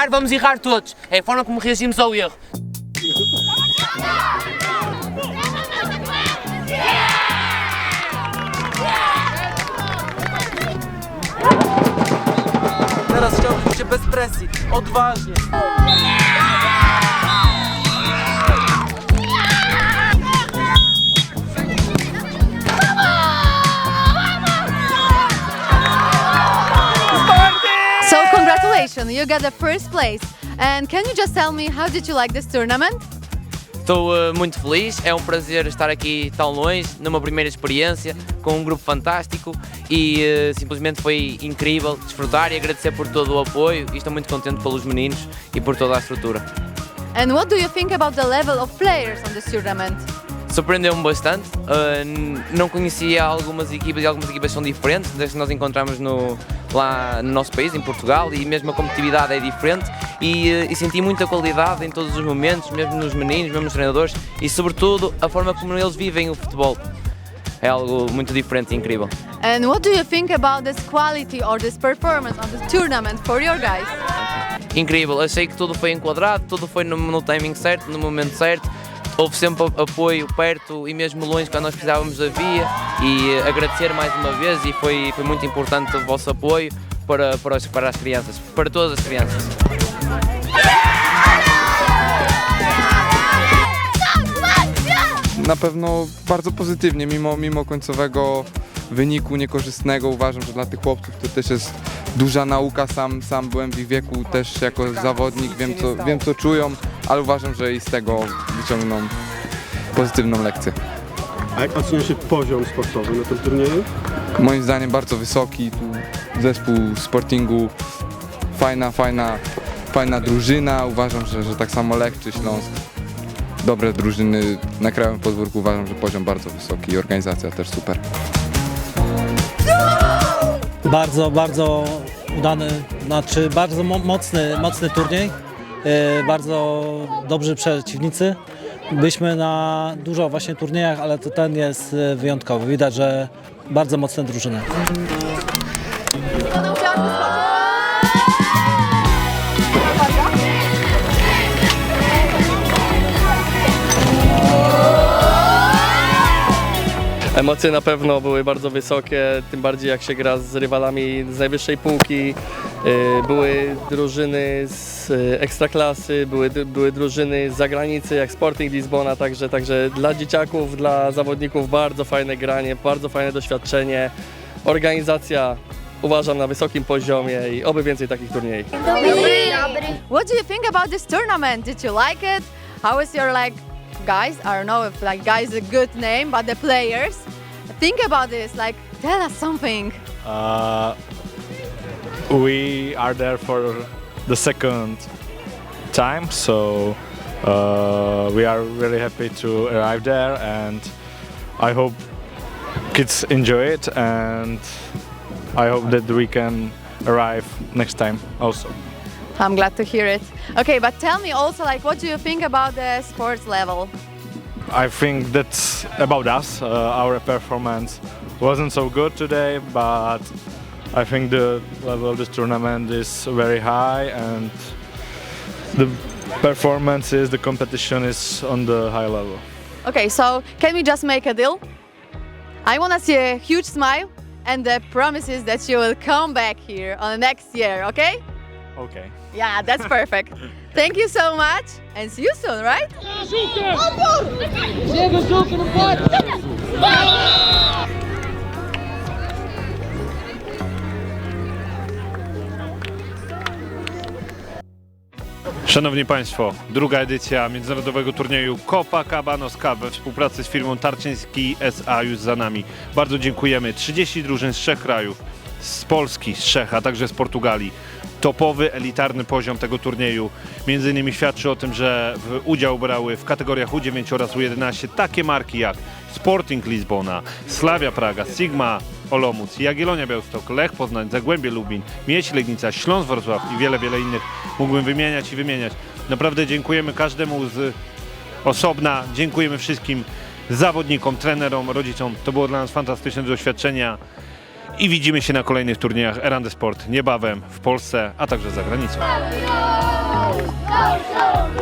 errar, vamos errar todos. É a forma como reagimos ao erro. Teraz chciałbym się bez presji, odważnie. Congratulations, you got the first place. And can you just tell me how did you like this tournament? Estou eh, muito feliz, é um prazer estar aqui tão longe, numa primeira experiência, com um grupo fantástico e eh, simplesmente foi incrível desfrutar e agradecer por todo o apoio e estou muito contente pelos meninos e por toda a estrutura. And what do you think about the level of players on this tournament? Surpreendeu-me bastante, n- não conhecia algumas equipas e algumas equipas são diferentes das que nós encontramos no, lá no nosso país, em Portugal, e mesmo a competitividade é diferente e, eh, e senti muita qualidade em todos os momentos, mesmo nos meninos, mesmo nos treinadores e sobretudo a forma como eles vivem o futebol. É algo muito diferente e incrível. And what do you think about this quality or this performance of the tournament for your guys? Incrível, achei que tudo foi enquadrado, tudo foi no, no timing certo, no momento certo. Houve sempre apoio perto e mesmo longe quando nós precisávamos havia e eh, agradecer mais uma vez e foi, foi muito importante o vosso apoio para, para, as, para as crianças, para todas as crianças. Na pewno bardzo pozytywnie, mimo, mimo końcowego wyniku niekorzystnego. Uważam, że dla tych chłopców to też jest duża nauka. Sam, sam byłem w ich wieku też jako zawodnik, wiem co, wiem co czują, ale uważam, że i z tego wyciągną pozytywną lekcję. A jak ocenia się poziom sportowy na tym turnieju? Moim zdaniem bardzo wysoki, tu zespół Sportingu, fajna, fajna, fajna drużyna. Uważam, że, że tak samo Lech czy Śląsk. Dobre drużyny na krajowym podwórku uważam, że poziom bardzo wysoki i organizacja też super. Bardzo, bardzo udany, znaczy bardzo mo- mocny, mocny turniej. E, bardzo dobrzy przeciwnicy. Byliśmy na dużo właśnie turniejach, ale to ten jest e, wyjątkowy. Widać, że bardzo mocne drużyny. Emocje na pewno były bardzo wysokie, tym bardziej jak się gra z rywalami z najwyższej półki. Y, Były drużyny z y, ekstraklasy, były, były drużyny z zagranicy jak Sporting Lizbona, także, także dla dzieciaków, dla zawodników bardzo fajne granie, bardzo fajne doświadczenie. Organizacja uważam na wysokim poziomie i oby więcej takich turniejów. What do you think about this tournament? Did you like it? How your like guys? I don't know if like guys is a good name, but the players. Think about this. Like, tell us something. Uh, we are there for the second time, so uh, we are really happy to arrive there, and I hope kids enjoy it, and I hope that we can arrive next time also. I'm glad to hear it. Okay, but tell me also like what do you think about the sports level? I think that's about us. Uh, our performance wasn't so good today, but I think the level of this tournament is very high, and the performance is the competition is on the high level. Okay, so can we just make a deal? I want to see a huge smile and the promises that you will come back here on the next year, okay? Okay. Yeah, that's perfect. Thank you so much and see you soon, right? Szanowni Państwo, druga edycja międzynarodowego turnieju Copacabanos Cup we współpracy z firmą Tarczyński SA już za nami. Bardzo dziękujemy. 30 drużyn z trzech krajów, z Polski, z Czech, a także z Portugalii. Topowy, elitarny poziom tego turnieju. Między innymi świadczy o tym, że w udział brały w kategoriach U9 oraz U11 takie marki jak Sporting Lizbona, Slavia Praga, Sigma Olomouc, Jagiellonia Białystok, Lech Poznań, Zagłębie Lubin, Miedź Legnica, Śląsk Wrocław i wiele, wiele innych mógłbym wymieniać i wymieniać. Naprawdę dziękujemy każdemu z osobna, dziękujemy wszystkim zawodnikom, trenerom, rodzicom. To było dla nas fantastyczne doświadczenia i widzimy się na kolejnych turniejach Erandy Sport niebawem w Polsce, a także za granicą. Campeão! Nós somos!